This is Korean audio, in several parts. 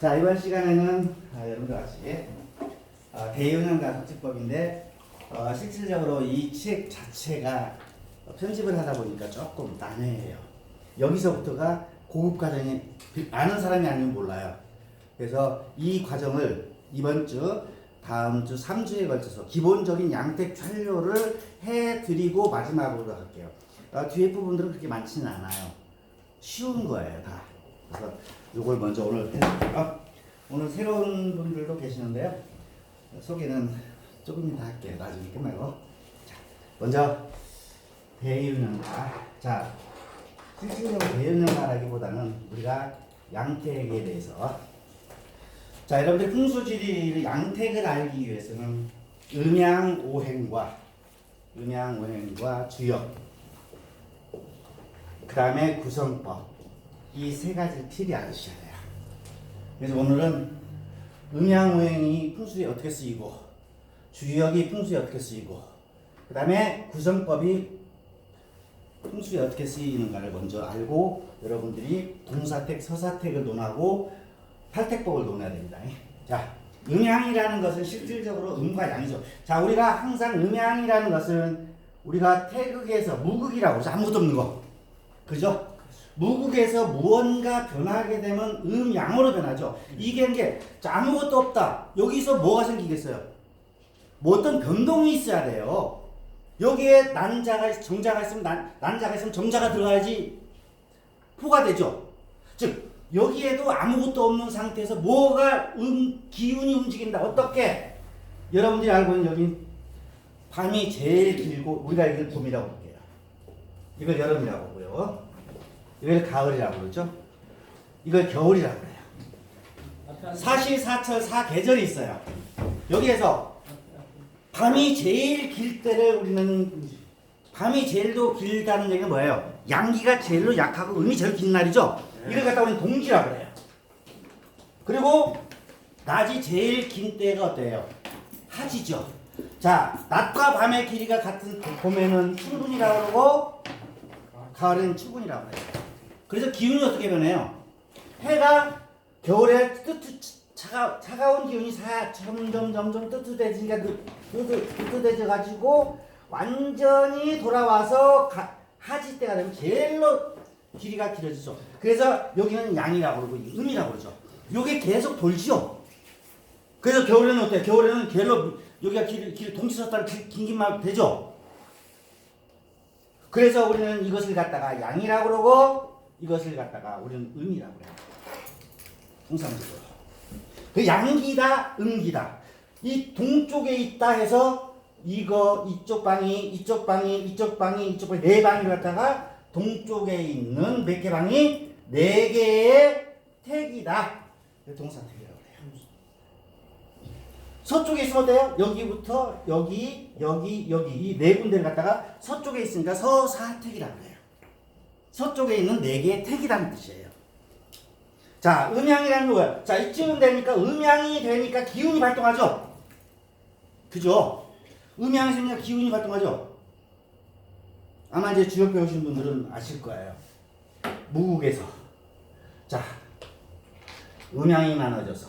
자 이번 시간에는 아, 여러분들 같이 어, 대용량과 학습법인데 어, 실질적으로 이 책 자체가 편집을 하다 보니까 조금 난해해요. 여기서부터가 고급 과정이 아는 사람이 아니면 몰라요. 그래서 이 과정을 이번 주 다음 주 3주에 걸쳐서 기본적인 양택 완료를 해드리고 마지막으로 할게요. 어, 뒤에 부분들은 그렇게 많지는 않아요. 쉬운 거예요, 다. 그래서 이걸 먼저 오늘 해드릴게요. 아, 오늘 새로운 분들도 계시는데요. 소개는 조금 이따 할게요. 나중에 끝나고. 자, 먼저 대윤영가. 자, 실질적으로 대윤영가라기보다는 우리가 양택에 대해서 자, 여러분들 풍수지리 양택을 알기 위해서는 음양오행과 음양오행과 주역 그 다음에 구성법 이 세 가지를 필히 아셔야 돼요. 그래서 오늘은 음양오행이 풍수에 어떻게 쓰이고 주역이 풍수에 어떻게 쓰이고 그 다음에 구성법이 풍수에 어떻게 쓰이는가를 먼저 알고 여러분들이 동사택, 서사택을 논하고 탈택법을 논해야 됩니다. 자, 음양이라는 것은 실질적으로 음과 양이죠. 자, 우리가 항상 음양이라는 것은 우리가 태극에서 무극이라고 그러죠. 아무것도 없는 거. 그죠? 무극에서 무언가 변하게 되면 음양으로 변하죠. 이게 이제 자, 아무것도 없다. 여기서 뭐가 생기겠어요? 뭐 어떤 변동이 있어야 돼요. 여기에 난자가 있- 정자가 있으면 난, 난자가 있으면 정자가 들어가야지 포가 되죠. 즉 여기에도 아무것도 없는 상태에서 뭐가 음, 기운이 움직인다. 어떻게? 여러분들이 알고 있는 여기 밤이 제일 길고 우리가 이걸 봄이라고 볼게요. 이걸 여름이라고 보고요. 이걸 가을이라고 그러죠. 이걸 겨울이라고 그래요. 사시사철 사 계절이 있어요. 여기에서 밤이 제일 길 때를 우리는 밤이 제일도 길다는 얘기는 뭐예요? 양기가 제일로 약하고 음이 제일 긴 날이죠. 이걸 갖다 우리는 동지라고 그래요. 그리고 낮이 제일 긴 때가 어때요? 하지죠. 자, 낮과 밤의 길이가 같은 봄에는春분이라고 그러고 가을에는 추분이라고 해요. 그래서 기운이 어떻게 변해요? 해가 겨울에 뜨뜻 차가 차가운 기운이 사 점점 점점 뜨뜻해지니까 그 뜨뜻 뜨뜻해져 가지고 완전히 돌아와서 가, 하지 때가 되면 제일로 길이가 길어지죠. 그래서 여기는 양이라고 그러고 음이라고 그러죠. 요게 계속 돌죠. 그래서 겨울에는 어때? 겨울에는 계로 여기가 길, 길 동시 섰다가 긴긴만 되죠. 그래서 우리는 이것을 갖다가 양이라고 그러고 이것을 갖다가 우리는 음이라고 그래요. 통상적으로. 그 양기다, 음기다. 이 동쪽에 있다 해서 이거 이쪽 방이 이쪽 방이 이쪽 방이 이쪽 방이 네 방을 갖다가 동쪽에 있는 몇 개 방이 네 개의 택이다. 동사 택이라고 그래요. 서쪽에 있으면 어때요? 여기부터 여기 여기 여기 이 네 군데를 갖다가 서쪽에 있으니까 서사택이라고 해요. 서쪽에 있는 네 개의 택이라는 뜻이에요. 자, 음양이라는 거 뭐야? 자, 이쯤 되니까 음양이 되니까 기운이 발동하죠. 그죠? 음양이 생기니까 기운이 발동하죠. 아마 이제 주역 배우신 분들은 아실 거예요. 무국에서 자, 음양이 나눠져서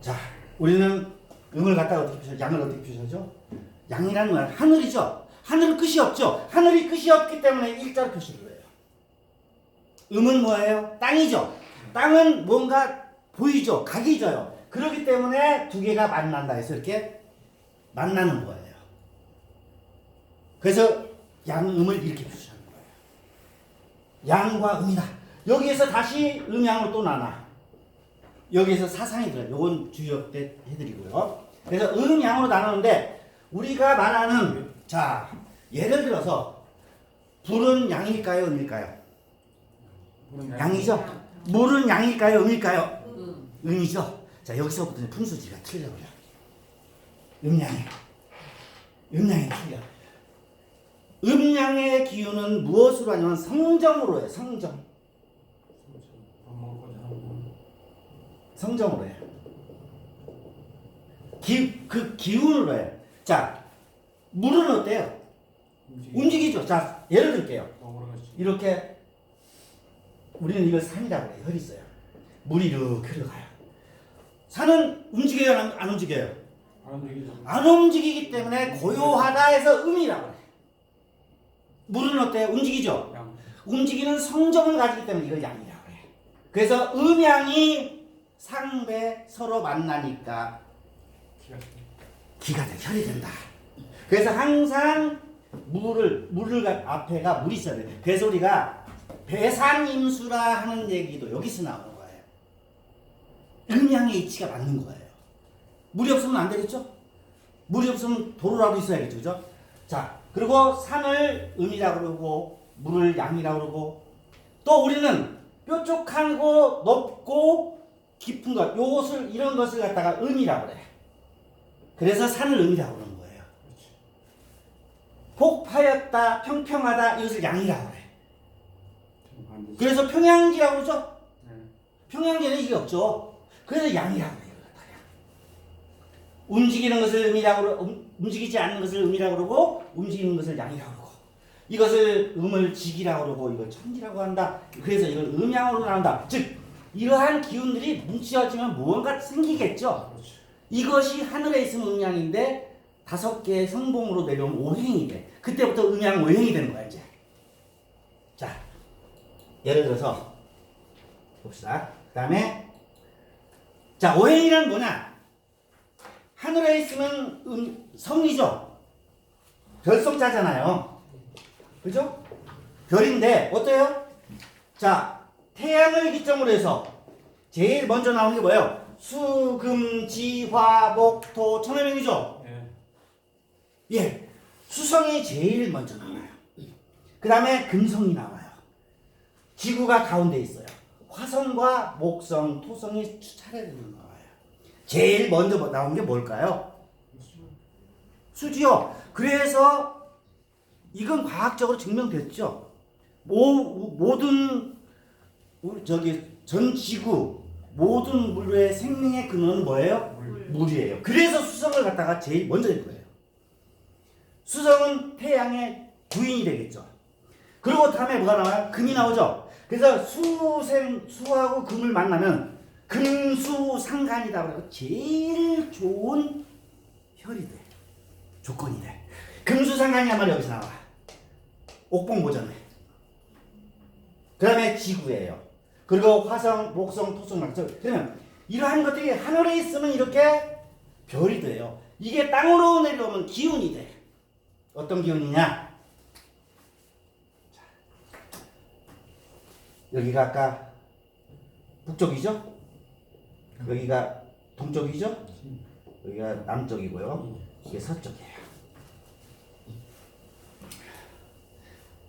자, 우리는 음을 갖다가 어떻게 표현, 양을 어떻게 표현하죠? 양이라는 건 하늘이죠. 하늘은 끝이 없죠. 하늘이 끝이 없기 때문에 일자로 표시를 해요. 음은 뭐예요? 땅이죠. 땅은 뭔가 보이죠. 각이 져요. 그렇기 때문에 두 개가 만난다 해서 이렇게 만나는 거예요. 그래서 양음을 이렇게 표시하는 거예요. 양과 음이다. 여기에서 다시 음양을 또 나눠. 여기에서 사상이 들어요. 요건 주역 때 해드리고요. 그래서 음양으로 나누는데 우리가 말하는 자 예를 들어서 불은 양일까요, 음일까요? 양이죠. 물은 양일까요, 음일까요? 음. 음이죠. 자 여기서부터 이제 풍수지가 틀려버려. 음양이. 음양이 틀려. 음양의 기운은 무엇으로 하냐면 성정으로 해요. 성정. 성정으로 해요. 기, 그 기운으로 해요. 자, 물은 어때요? 움직이죠. 자, 예를 들게요. 이렇게 우리는 이걸 산이라고 해요. 혈이 있어요. 물이 이렇게 흘러가요. 산은 움직여요, 안, 안 움직여요? 안 움직이죠. 안 움직이기 때문에 고요하다 해서 음이라고 해요. 물은 어때요? 움직이죠? 양. 움직이는 성정을 가지기 때문에 이걸 양이라고 해요. 그래서 음양이 상배 서로 만나니까 기가 기가 돼, 혈이 된다. 그래서 항상 물을 물을 가- 앞에가 물이 있어야 돼. 그래서 우리가 배산임수라 하는 얘기도 여기서 나오는 거예요. 음양의 이치가 맞는 거예요. 물이 없으면 안 되겠죠? 물이 없으면 도로라도 있어야겠죠, 그죠? 자, 그리고 산을 음이라고 그러고 물을 양이라고 그러고 또 우리는 뾰족하고 높고 깊은 것, 요것을 이런 것을 갖다가 음이라고 그래. 그래서 산을 음이라고. 그렇지. 복파였다, 평평하다 이것을 양이라고 그래. 그래서 평양지라고 그러죠? 네. 평양지는 이게 없죠. 그래서 양이라고 해요. 양. 움직이는 것을 음이라고 음, 움직이지 않는 것을 음이라고 그러고 움직이는 것을 양이라고 그러고 이것을 음을 직이라고 그러고 이걸 천지라고 한다. 그래서 이걸 음양으로 나온다. 즉 이러한 기운들이 뭉쳐지면 무언가 생기겠죠. 그렇지. 이것이 하늘에 있으면 음양인데 다섯 개의 성봉으로 내려오면 오행이 돼. 그때부터 음양 오행이 되는 거야 이제. 자, 예를 들어서 봅시다. 그 다음에 자 오행이란 뭐냐? 하늘에 있으면 음, 성이죠. 별성자잖아요. 그죠? 별인데 어때요? 자 태양을 기점으로 해서 제일 먼저 나오는 게 뭐예요? 수, 금, 지, 화, 목, 토, 천해명이죠? 네. 예. 수성이 제일 먼저 나와요. 그 다음에 금성이 나와요. 지구가 가운데 있어요. 화성과 목성, 토성이 차례대로 나와요. 제일 먼저 뭐 나온 게 뭘까요? 수지요. 그래서 이건 과학적으로 증명됐죠. 모, 모든 저기 전 지구 모든 물의 생명의 근원은 뭐예요? 물. 물이에요. 그래서 수성을 갖다가 제일 먼저 할 거예요. 수성은 태양의 부인이 되겠죠. 그리고 다음에 뭐가 나와요? 금이 나오죠. 그래서 수생 수하고 금을 만나면 금수상간이다 그래서 제일 좋은 혈이 돼. 조건이 돼. 금수상간이란 말이 여기서 나와. 옥봉보전에. 그 다음에 지구예요. 그리고 화성, 목성, 토성, 낙서. 그러면 이러한 것들이 하늘에 있으면 이렇게 별이 돼요. 이게 땅으로 내려오면 기운이 돼. 어떤 기운이냐? 자, 여기가 아까 북쪽이죠? 여기가 동쪽이죠? 여기가 남쪽이고요. 이게 서쪽이에요.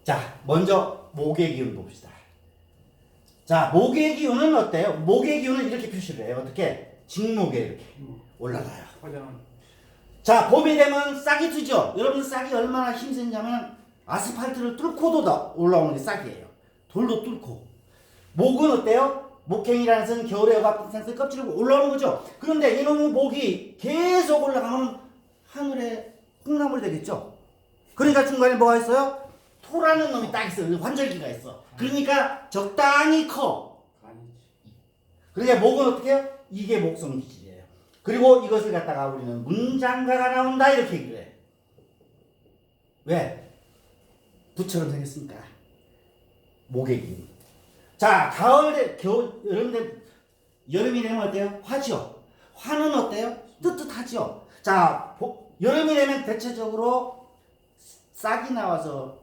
자, 먼저 목의 기운 봅시다. 자, 목의 기운은 어때요? 목의 기운은 이렇게 표시를 해요. 어떻게? 직목에 이렇게 음. 올라가요. 자, 봄이 되면 싹이 트죠? 여러분 싹이 얼마나 힘세냐면 아스팔트를 뚫고도 나- 올라오는 게 싹이에요. 돌도 뚫고. 목은 어때요? 목행이라는 것은 겨울에 여가 상태 껍질을 올라오는 거죠. 그런데 이놈의 목이 계속 올라가면 하늘에 콩나물이 되겠죠. 그러니까 중간에 뭐가 있어요? 토라는 놈이 딱 있어요. 환절기가 있어. 그러니까 적당히 커. 그러니까 목은 어떻게 해요? 이게 목성 기질이에요. 그리고 이것을 갖다가 우리는 문장가가 나온다 이렇게 얘기를 해. 왜? 부처럼 생겼으니까. 기 자, 가을에 겨울 여름에 여름이 되면 어때요? 화죠. 화는 어때요? 뜨뜻하죠. 자, 복- 여름이 되면 대체적으로 싹이 나와서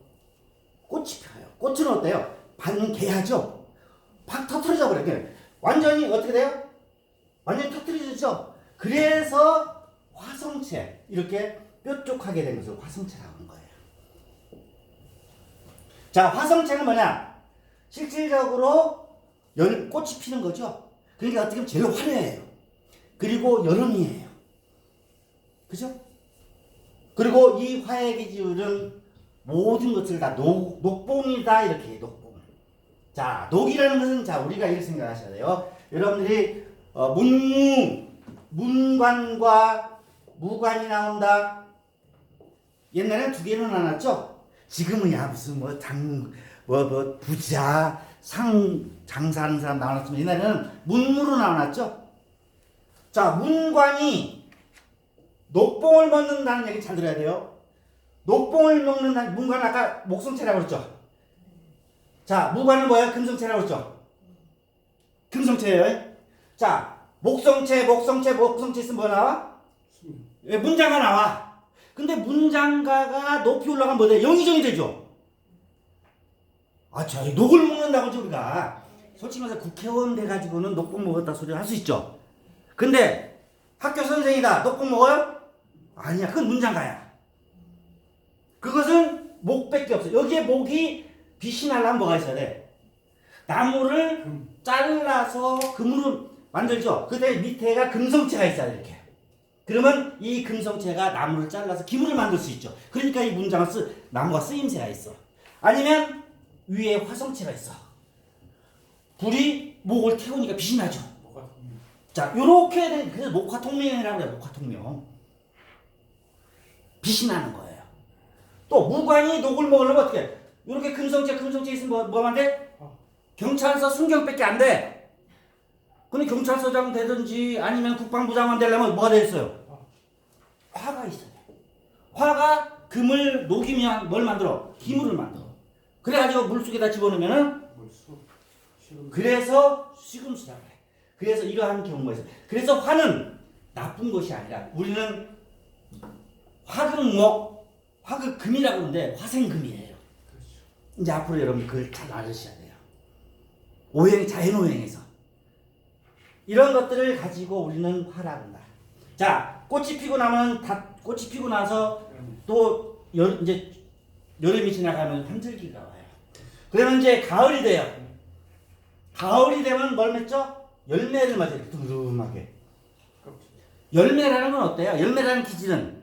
꽃이 펴요. 꽃은 어때요? 반개하죠. 팍 터트려져 버려요. 완전히 어떻게 돼요? 완전히 터트려지죠. 그래서 화성체 이렇게 뾰족하게 된 것을 화성체라고 하는 거예요. 자, 화성체는 뭐냐? 실질적으로 열 꽃이 피는 거죠. 그러니까 어떻게 보면 제일 화려해요. 그리고 여름이에요. 그죠? 그리고 이 화의 기질은 모든 것을 다 녹, 녹봉이다 이렇게 해요, 녹봉. 자, 녹이라는 것은 자 우리가 이렇게 생각하셔야 돼요. 여러분들이 어, 문무 문관과 무관이 나온다. 옛날엔 두 개로 나눴죠. 지금은 야 무슨 뭐 장 뭐 뭐 부자 상 장사하는 사람 나왔지만 옛날에는 문무로 나왔죠. 자 문관이 녹봉을 먹는다는 얘기 잘 들어야 돼요. 녹봉을 먹는다는 문관 아까 목성체라고 그랬죠. 자 무관은 뭐예요? 금성체라고 그랬죠. 금성체예요. 자 목성체 목성체 목성체 있으면 뭐 나와? 숨. 예, 문장가 나와. 근데 문장가가 높이 올라가면 뭐 돼? 영의정이 되죠. 아, 저희 녹을 먹는다고 지 우리가. 솔직히 말해서 국회의원 돼가지고는 녹국 먹었다 소리 할수 있죠. 근데 학교 선생이다. 녹국 먹어요? 아니야. 그건 문장가야. 그것은 목밖에 없어. 여기에 목이 빛이 나려면 뭐가 있어야 돼? 나무를 금. 잘라서 금으로 만들죠. 그때 밑에가 금성체가 있어야 돼, 이렇게. 그러면 이 금성체가 나무를 잘라서 기물을 만들 수 있죠. 그러니까 이 문장은 쓰, 나무가 쓰임새가 있어. 아니면 위에 화성체가 있어. 불이 목을 태우니까 빛이 나죠. 자, 요렇게 된, 그래서 목화통명이라고 그래요, 목화통명. 빛이 나는 거예요. 또, 무관이 녹을 먹으려면 어떻게 해? 요렇게 금성체, 금성체 있으면 뭐, 뭐만 돼? 경찰서 순경밖에 안 돼. 근데 경찰서장 되든지 아니면 국방부장관 되려면 뭐가 돼 있어요? 화가 있어야 돼. 화가 금을 녹이면 뭘 만들어? 기물을 만들어. 그래가지고 물속에다 집어넣으면은. 시금. 그래서 시금수라고 해. 그래서 이러한 경우가 있어. 그래서 화는 나쁜 것이 아니라 우리는 화극목, 화극금이라고 하는데 화생금이에요. 그렇죠. 이제 앞으로 여러분 그걸 잘 알으셔야 돼요. 오행, 자연오행에서. 이런 것들을 가지고 우리는 한다. 자, 꽃이 피고 나면 다, 꽃이 피고 나서. 또 여, 이제 여름이 지나가면 한절기가 와요. 그러면 이제 가을이 돼요. 가을이 되면 뭘 맺죠? 열매를 맞아요. 두루마게. 껍질. 열매라는 건 어때요? 열매라는 기질은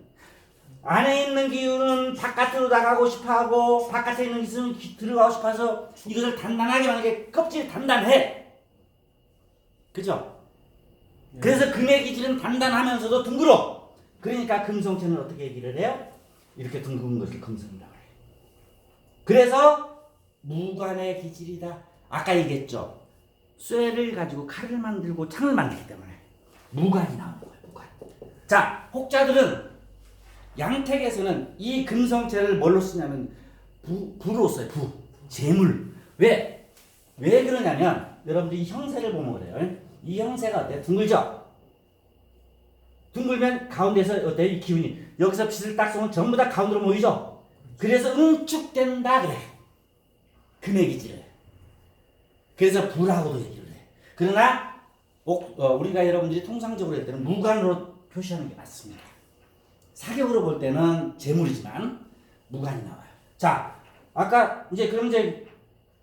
안에 있는 기운은 바깥으로 나가고 싶어하고 바깥에 있는 기운은 기- 들어가고 싶어서 이것을 단단하게 만들게 껍질이 단단해. 그죠? 예. 그래서 금의 기질은 단단하면서도 둥글어. 그러니까 금성체는 어떻게 얘기를 해요? 이렇게 둥근 것을 금성이라고 해요. 그래서 무관의 기질이다. 아까 얘기했죠. 쇠를 가지고 칼을 만들고 창을 만들기 때문에 무관이 나오는 거예요. 무관. 자, 혹자들은 양택에서는 이 금성체를 뭘로 쓰냐면 부, 부로 써요. 부. 재물. 왜? 왜 그러냐면 여러분들이 이 형세를 보면 그래요. 이 형세가 어때? 둥글죠? 둥글면 가운데서 어때? 이 기운이 여기서 빛을 딱 쏘면 전부 다 가운데로 모이죠? 그래서 응축된다 그래. 기질을. 그래서 불하고도 얘기를 해. 그러나 꼭, 어, 우리가 여러분들이 통상적으로 할 때는 무관으로 표시하는 게 맞습니다. 사격으로 볼 때는 재물이지만 무관이 나와요. 자, 아까 이제 그럼 이제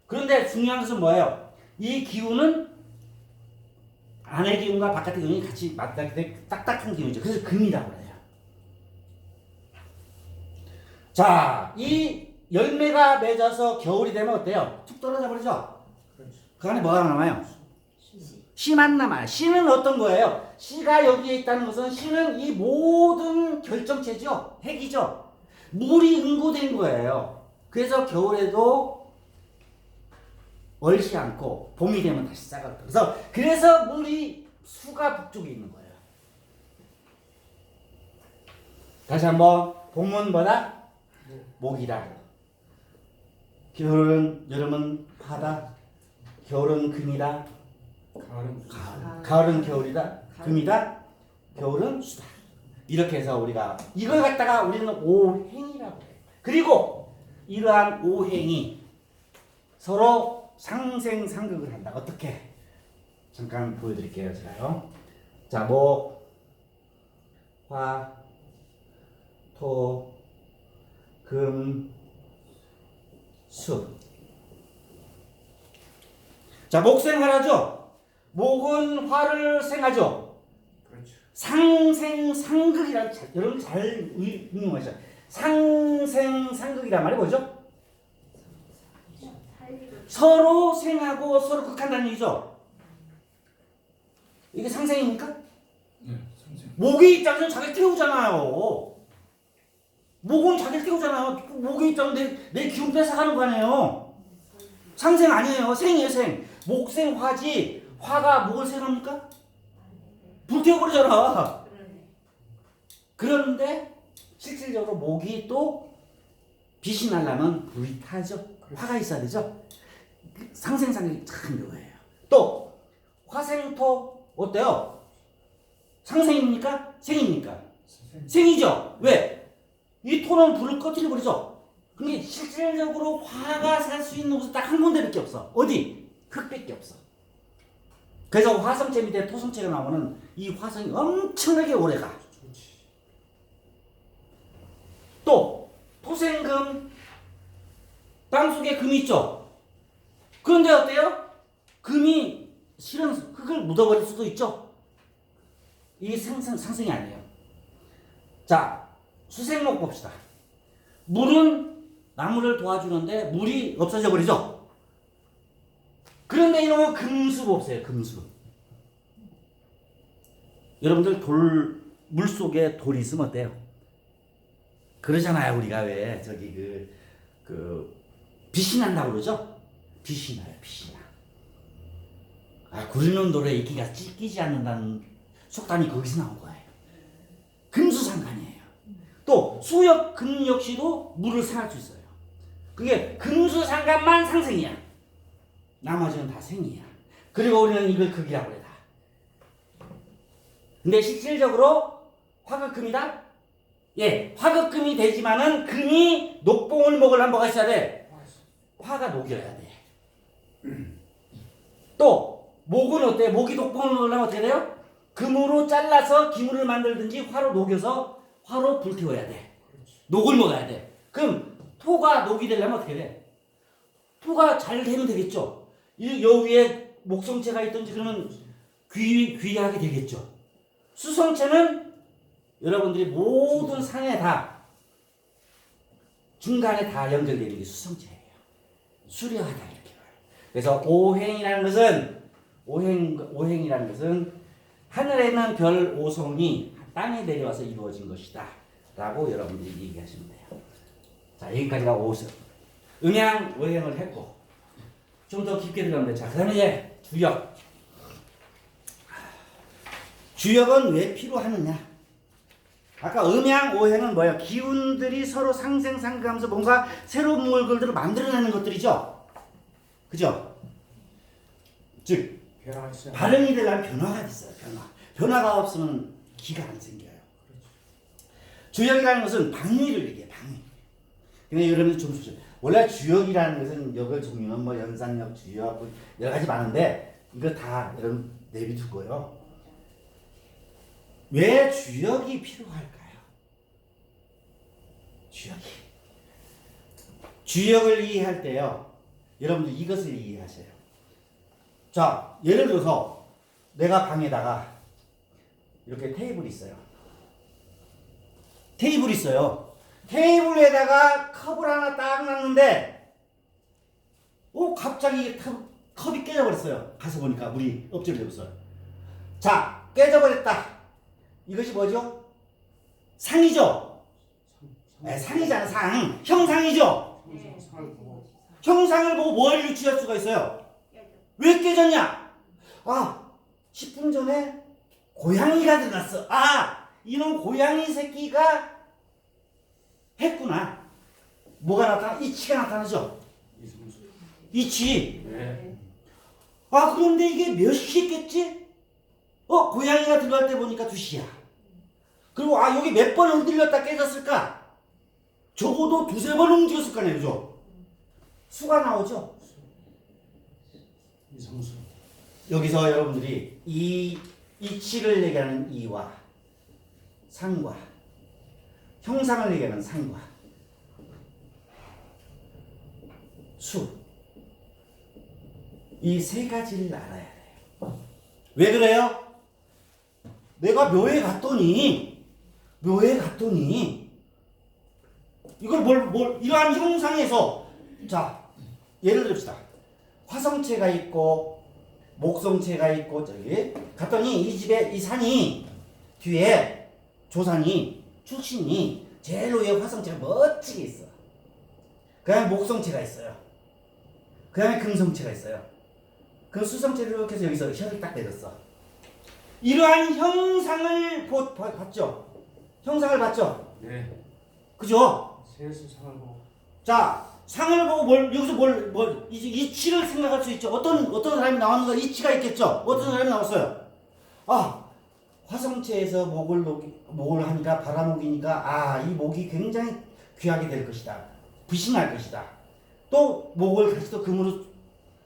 그런데 중요한 것은 뭐예요? 이 기운은 안의 기운과 바깥의 기운이 같이 맞닿기 때문에 딱딱한 기운이죠. 그래서 금이라고 해요. 자, 이 열매가 맺어서 겨울이 되면 어때요? 툭 떨어져 버리죠? 그 안에 뭐가 남아요? 씨만 남아요. 씨는 어떤 거예요? 씨가 여기에 있다는 것은 씨는 이 모든 결정체죠. 핵이죠. 물이 응고된 거예요. 그래서 겨울에도 얼지 않고 봄이 되면 다시 싹을 그래서 그래서 물이 수가 북쪽에 있는 거예요. 다시 한번 봄은 뭐다? 목이다. 겨울은 여름은 파다. 겨울은 금이다. 가을은 가을. 가을은 겨울이다. 금이다. 겨울은 수다. 이렇게 해서 우리가 이걸 갖다가 우리는 오행이라고 해요. 그리고 이러한 오행이 서로 상생상극을 한다. 어떻게? 잠깐 보여드릴게요. 제가요. 자, 목, 화, 토, 금, 수. 자, 목생하라죠? 목은 화를 생하죠. 그렇죠. 상생상극이란 자- 여러분 잘 응용하셔. 상생상극이란 말이 뭐죠? 서로 생하고 서로 극한다는 얘기죠. 이게 상생입니까? 네, 선생님. 목의 입장에서 자기 띄우잖아요. 목은 자기 띄우잖아요. 목의 입장은 내, 내 기운 뺏어가는 거 아니에요. 상생 아니에요. 생이에요, 생. 목생 화지. 화가 뭘 생합니까? 불태워버리잖아. 그런데 실질적으로 목이 또 빛이 나려면 불이 타죠. 화가 있어야 되죠. 그 상생상이 참 묘해요. 또 화생토 어때요? 상생입니까? 생입니까? 생이죠. 왜? 이 토는 불을 꺼뜨려 버리죠. 근데 실질적으로 화가 살 수 있는 곳은 딱 한 군데밖에 없어. 어디? 흙밖에 없어. 그래서 화성체 밑에 토성체가 나오면 이 화성이 엄청나게 오래가. 또 토생금 땅 속에 금이 있죠. 그런데 어때요? 금이 실은 흙을 묻어버릴 수도 있죠. 이게 상승 상승이 아니에요. 자 수생목 봅시다. 물은 나무를 도와주는데 물이 없어져 버리죠. 그런데 이놈은 금수 봅세요. 금수. 여러분들 돌 물 속에 돌이 있으면 어때요? 그러잖아요 우리가 왜 저기 그, 그 빛이 난다고 그러죠? 빛이 나요 빛이 나. 아 굴리는 돌에 이끼가 찢기지 않는다는 속담이 거기서 나온 거예요. 금수상관이에요. 또 수역 금 역시도 물을 생할 수 있어요. 그게 금수상관만 상생이야. 나머지는 다 생이야. 그리고 우리는 이걸 극이라고 그래 다. 근데 실질적으로 화극금이다? 예, 화극금이 되지만은 금이 녹봉을 먹으려면 뭐가 있어야 돼? 화가 녹여야 돼. 또 목은 어때? 목이 녹봉을 먹으려면 어떻게 돼요? 금으로 잘라서 기물을 만들든지 화로 녹여서 화로 불태워야 돼. 녹을 먹어야 돼. 그럼 토가 녹이 되려면 어떻게 돼? 토가 잘 되면 되겠죠. 이여 위에 목성체가 있든지 그러면 귀 귀하게 되겠죠. 수성체는 여러분들이 모든 상에 다 중간에 다 연결되는 게 수성체예요. 수려하다. 그래서 오행이라는 것은 오행 오행이라는 것은 하늘에 있는 별 오성이 땅에 내려와서 이루어진 것이다라고 여러분들이 얘기하시면 돼요. 자 여기까지가 오성 음양 오행을 했고 좀 더 깊게 들어가면 자 그다음에 이제 주역 주역은 왜 필요하느냐? 아까 음양 오행은 뭐예요? 기운들이 서로 상생상가하면서 뭔가 새로운 물건들을 만들어내는 것들이죠. 그죠? 즉. 발음이 되려면 변화가 있어요. 변화. 변화가 없으면 기가 안 생겨요. 주역이라는 것은 방위를 얘기해. 방위. 근데 여러분들 좀 보세요. 원래 주역이라는 것은 역의 종류는 뭐 연산역, 주역 뭐 여러 가지 많은데 이거 다 여러분 내비두고요. 왜 주역이 필요할까요? 주역이. 주역을 이해할 때요. 여러분들 이것을 이해하셔요. 자, 예를 들어서 내가 방에다가 이렇게 테이블이 있어요. 테이블이 있어요. 테이블에다가 컵을 하나 딱 놨는데, 오, 갑자기 컵, 컵이 깨져버렸어요. 가서 보니까 물이 엎질려버렸어요. 자, 깨져버렸다. 이것이 뭐죠? 상이죠? 네, 상이잖아, 상. 형상이죠? 형상을 보고 뭘 유추할 수가 있어요? 왜 깨졌냐? 아, 10분 전에 고양이가 들어갔어. 아, 이놈 고양이 새끼가 했구나. 뭐가 나타나? 이치가 나타나죠? 이치. 네. 아, 그런데 이게 몇 시겠지? 어, 고양이가 들어갈 때 보니까 2시야. 그리고 아, 여기 몇 번 흔들렸다 깨졌을까? 적어도 두세 번 움직였을 거 아니에요, 그죠? 수가 나오죠? 이성수. 여기서 여러분들이 이 이치를 얘기하는 이와 상과 형상을 얘기하는 상과 수 이 세 가지를 알아야 돼요. 왜 그래요? 내가 묘에 갔더니 묘에 갔더니 이걸 뭘, 뭘 이러한 형상에서 자 예를 듭시다. 화성체가 있고 목성체가 있고 저기 갔더니 이 집에 이 산이 뒤에 조산이 출신이 제일 위에 화성체가 멋지게 있어. 그 다음에 목성체가 있어요. 그 다음에 금성체가 있어요. 그 수성체를 이렇게 해서 여기서 혀를 딱 내렸어. 이러한 형상을 보, 봐- 봤죠? 형상을 봤죠? 네. 그죠? 세수 상하고 자, 상을 보고 뭘, 여기서 뭘, 뭘, 이, 이치를 생각할 수 있죠. 어떤, 어떤 사람이 나왔는가 이치가 있겠죠. 어떤 사람이 나왔어요. 아, 화성체에서 목을, 녹이, 목을 하니까 바라목이니까, 아, 이 목이 굉장히 귀하게 될 것이다. 부신할 것이다. 또, 목을 다시 또 금으로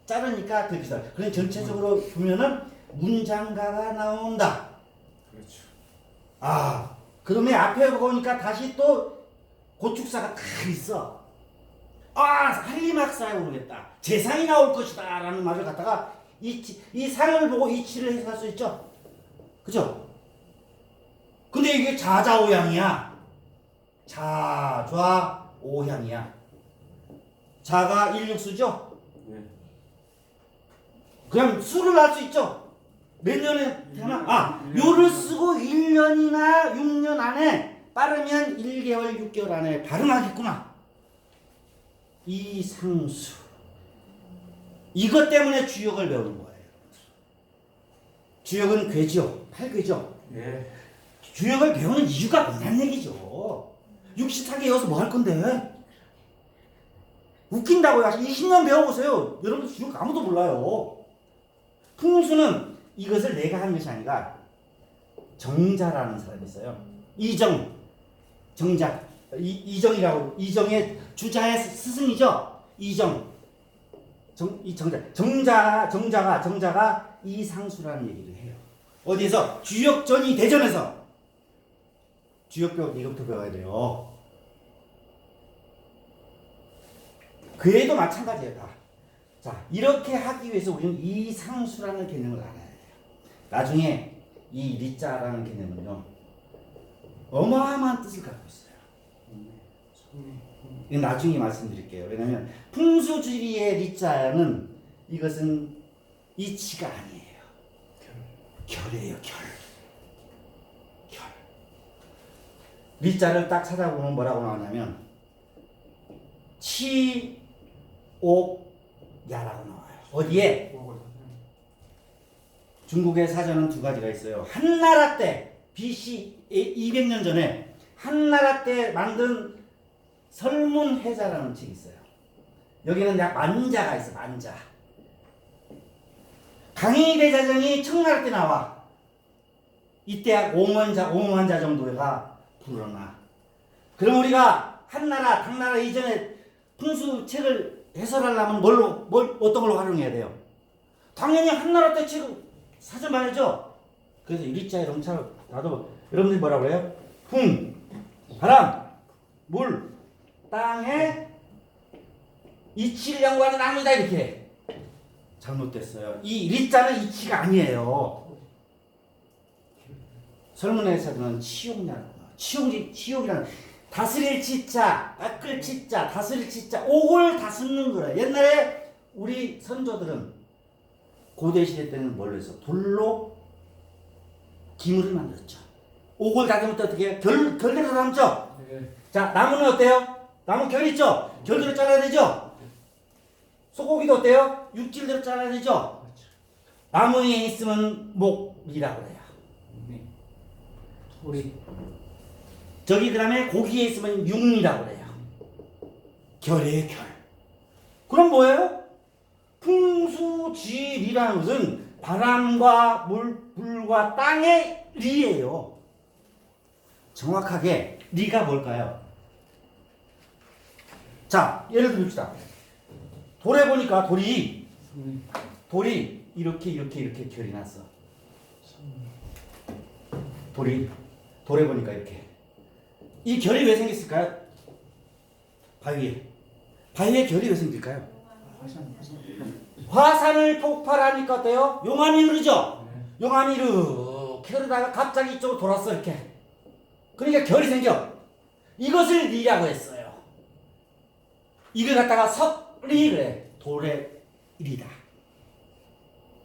자르니까 될 것이다. 그런 전체적으로 보면은 문장가가 나온다. 그렇죠. 아, 그러면 앞에 보니까 다시 또 고축사가 딱 있어. 아, 한리막사에 오르겠다. 재상이 나올 것이다. 라는 말을 갖다가 이, 치- 이 상을 보고 이치를 해석할 수 있죠. 그죠? 근데 이게 자자오향이야. 자좌오향이야. 자가 일육수죠? 네. 그냥 수를 할 수 있죠. 몇 년에 태어나? 아, 요를 쓰고 1년이나 6년 안에 빠르면 1개월, 6개월 안에 발음하겠구나. 이상수. 이것 때문에 주역을 배우는 거예요. 주역은 괴죠. 팔괴죠. 네. 주역을 배우는 이유가 뭐냐는 얘기죠. 육식하게 여기서 뭐 할 건데? 웃긴다고요. 20년 배워보세요. 여러분 주역 아무도 몰라요. 풍수는 이것을 내가 하는 것이 아니라 정자라는 사람이 있어요. 이정, 정자, 이, 이정이라고 이정의 주자의 스- 스승이죠. 이정, 정, 이 정자, 정자, 정자가 정자가 이상수라는 얘기를 해요. 어디에서 주역전이 대전에서 주역 배우 이것부터 배워야 돼요. 그에도 마찬가지예요. 다. 자, 이렇게 하기 위해서 우리는 이상수라는 개념을 알아야 돼요. 나중에 이 리자라는 개념은요, 어마어마한 뜻을 갖고 있어요. 이건 나중에 말씀드릴게요. 왜냐면 풍수지리의 리자는 이것은 이치가 아니에요. 결이에요, 결. 결. 리자를 딱 찾아보면 뭐라고 나오냐면 치옥야라고 나와요. 어디에? 중국의 사전은 두 가지가 있어요. 한나라 때 BC 200년 전에 한나라 때 만든 설문회자라는 책이 있어요. 여기는 약 만자가 있어 만자. 강의 대자전이 청나라 때 나와. 이때 약 5만 자 5만 자 정도가 불어나. 그럼 우리가 한나라 당나라 이전에 풍수 책을 해설하려면 뭘로 뭘 어떤 걸로 활용해야 돼요? 당연히 한나라 때 책을 사전 말이죠. 그래서 유리자에 롱차를 나도 여러분들이 뭐라 그래요? 풍, 바람, 물, 땅에 이치를 연구하는 나무다 이렇게 잘못됐어요. 이 리자는 이치가 아니에요. 설문에서는 치욕냐고 치욕이 치욕이라는 다스릴 치자, 닦을 치자, 다스릴 치자, 옥을 다스는 거래. 옛날에 우리 선조들은 고대 시대 때는 뭘로 했어? 돌로 기물을 만들었죠. 옥을 닦으면 또 어떻게 해요? 결, 결대로? 네. 자, 나무는 어때요? 나무 결 있죠? 결대로 잘라야 되죠? 소고기도 어때요? 육질대로 잘라야 되죠? 그렇죠. 나무에 있으면 목이라고. 네. 우리 저기 그 다음에 고기에 있으면 육이라고 그래요. 결이에요, 결. 그럼 뭐예요? 풍수지리라는 것은 바람과 물, 불과 땅의 리예요. 정확하게 리가 뭘까요? 자, 예를 듭시다. 돌에 보니까 돌이. 돌이 이렇게 이렇게 이렇게 결이 났어. 돌이 돌에 보니까 이렇게 이 결이 왜 생겼을까요? 바위에 바위에 결이 왜 생길까요? 화산 화산. 화산을 폭발하니까 어때요? 용암이 흐르죠? 네. 용암이 이렇게 흐르다가 갑자기 이쪽으로 돌았어 이렇게 그러니까 결이 생겨 이것을 리라고 했어요 이걸 갖다가 석리 그래 돌의 리다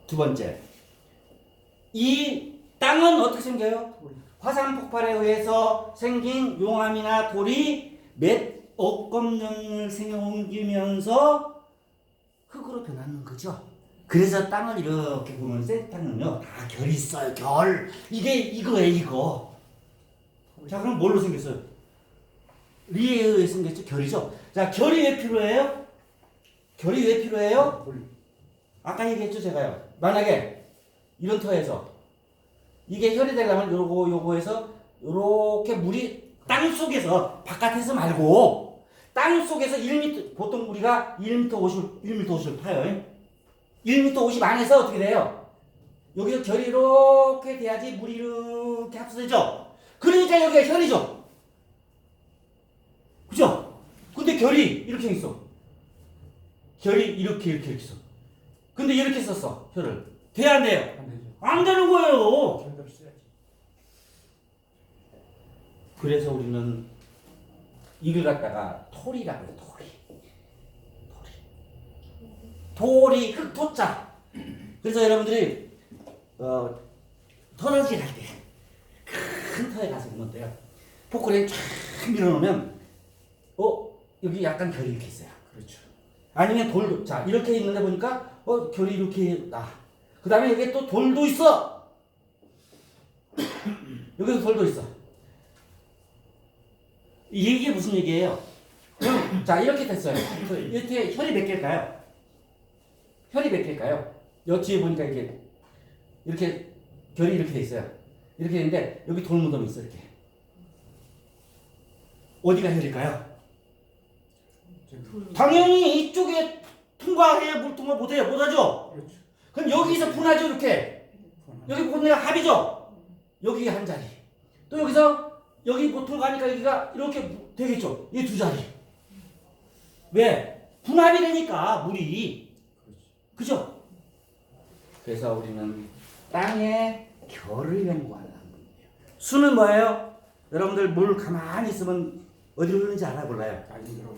두 번째 이 땅은 어떻게 생겨요? 돌. 화산 폭발에 의해서 생긴 용암이나 돌이 몇 억겁 년을 생겨옮기면서 흙으로 변하는 거죠. 그래서 땅을 이렇게 보면 새 땅은요 다 결이 있어요. 결 이게 이거예요 이거. 자 그럼 뭘로 생겼어요? 리에 의해 생겼죠 결이죠. 자 결이 왜 필요해요? 결이 왜 필요해요? 돌. 아까 얘기했죠 제가요. 만약에 이런 터에서 이게 혈이 되려면 요거 요거에서 요렇게 물이 땅 속에서 바깥에서 말고 땅 속에서 1m 보통 우리가 1m 50 1m 50을 파요. 1m 50 안에서 어떻게 돼요? 여기서 결이 이렇게 돼야지 물이 이렇게 합쳐되죠. 그러니까 여기가 혈이죠. 그죠? 근데 결이 이렇게 있어. 결이 이렇게 이렇게 이렇게 있어. 근데 이렇게 썼어 혈을. 돼야 안 돼요? 안 되죠. 안 되는 거예요. 그래서 우리는 이걸 갖다가 토리라고 해요. 토리. 토리. 토리 흙토자. 그래서 여러분들이 어, 터널질 할 때 큰 터에 가서 보면 돼요. 포크레인 쫙 밀어놓으면 어 여기 약간 결이 이렇게 있어요. 그렇죠. 아니면 돌도 자 이렇게 있는데 보니까 어 결이 이렇게 나. 그 다음에 여기 또 돌도 있어. 여기서 돌도 있어. 이 얘기가 무슨 얘기예요? 자 이렇게 됐어요. 그 이렇게 혈이 몇 개일까요? 혈이 몇 개일까요? 여 뒤에 보니까 이렇게 이렇게 결이 이렇게 돼 있어요. 이렇게 있는데 여기 돌 무덤이 있어 이렇게. 어디가 혈일까요? 당연히 이쪽에 통과해야 물 통과 못해요. 못하죠? 그렇죠. 그럼 여기서 분하죠 이렇게. 여기 보면 합이죠? 여기 한 자리. 또 여기서 여기 못 통과하니까 여기가 이렇게 되겠죠? 이 두 자리. 왜? 분합이 되니까 물이. 그렇죠. 그죠? 그래서 우리는 땅의 결을 거예요. 수는 뭐예요? 여러분들 물 가만히 있으면 어디로 흐르는지 알아 몰라요? 아니더라고.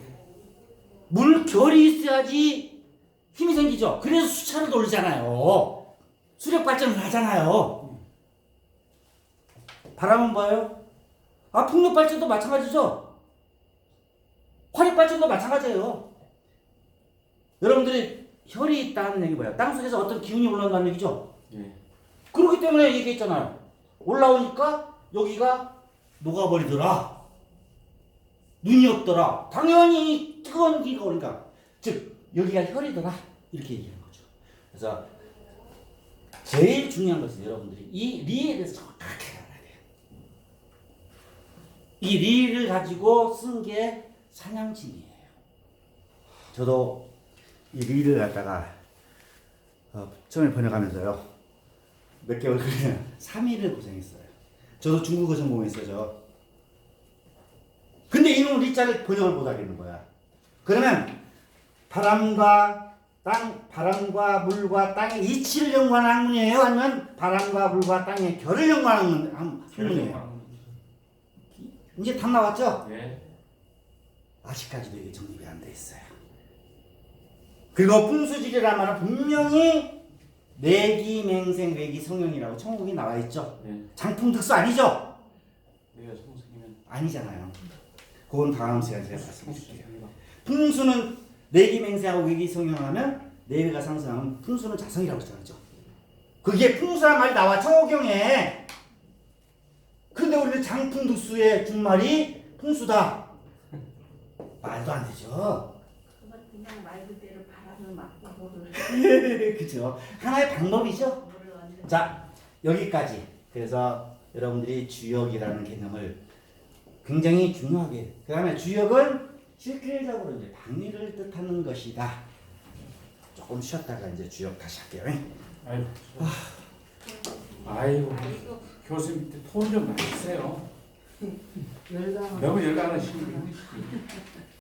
물 결이 있어야지 힘이 생기죠. 그래서 수차를 돌리잖아요. 수력 발전을 하잖아요. 바람은 봐요. 아 풍력 발전도 마찬가지죠. 화력 발전도 마찬가지예요. 여러분들이 혈이 있다는 얘기 뭐예요? 땅 속에서 어떤 기운이 올라온다는 얘기죠. 예. 그렇기 때문에 얘기했잖아요. 올라오니까 여기가 녹아버리더라. 눈이 없더라. 당연히 뜨거운 기가 오니까. 즉, 여기가 혈이더라. 이렇게 얘기하는 거죠. 그래서 제일 중요한 것은 여러분들이 이 리에 대해서 정확하게 알아야 돼요. 이 리를 가지고 쓴 게 사냥진이에요. 저도 이 리를 갖다가 어, 처음에 번역하면서요. 몇 개월 그냥 3일을 고생했어요. 저도 중국어 전공했어요. 저. 근데 이놈 리자를 번역을 못 하겠는 거야. 그러면 바람과 땅, 바람과 물과 땅의 이치를 연구하는 학문이에요? 아니면 바람과 물과 땅의 결을 연구하는 학- 학문이에요? 이제 답 나왔죠? 예. 아직까지도 이게 정립이 안 돼 있어요. 그리고 풍수지리란 말은 분명히 내기맹생 외기성령이라고 천국이 나와 있죠. 네. 장풍특수 아니죠? 내가 성생이면 아니잖아요. 그건 다음 시간에 제가 말씀드릴게요. 풍수는 내기맹세하고 외기성령하면 내외가 상승하면 풍수는 자성이라고 했잖아요. 그게 풍수란 말이 나와 청호경에. 근데 우리는 장풍특수의 준말이 풍수다. 말도 안 되죠. 그건 그냥 말 그대로 바 맞고 물을 그죠? 하나의 방법이죠. 자 여기까지. 그래서 여러분들이 주역이라는 개념을 굉장히 중요하게. 그 다음에 주역은 실질적으로 이제 방위를 뜻하는 것이다. 조금 쉬었다가 이제 주역 다시 할게요. 아이고. 아이고. 아이고 교수님 밑에 톤좀 많이 세요. 열강 너무 열광하시는 분이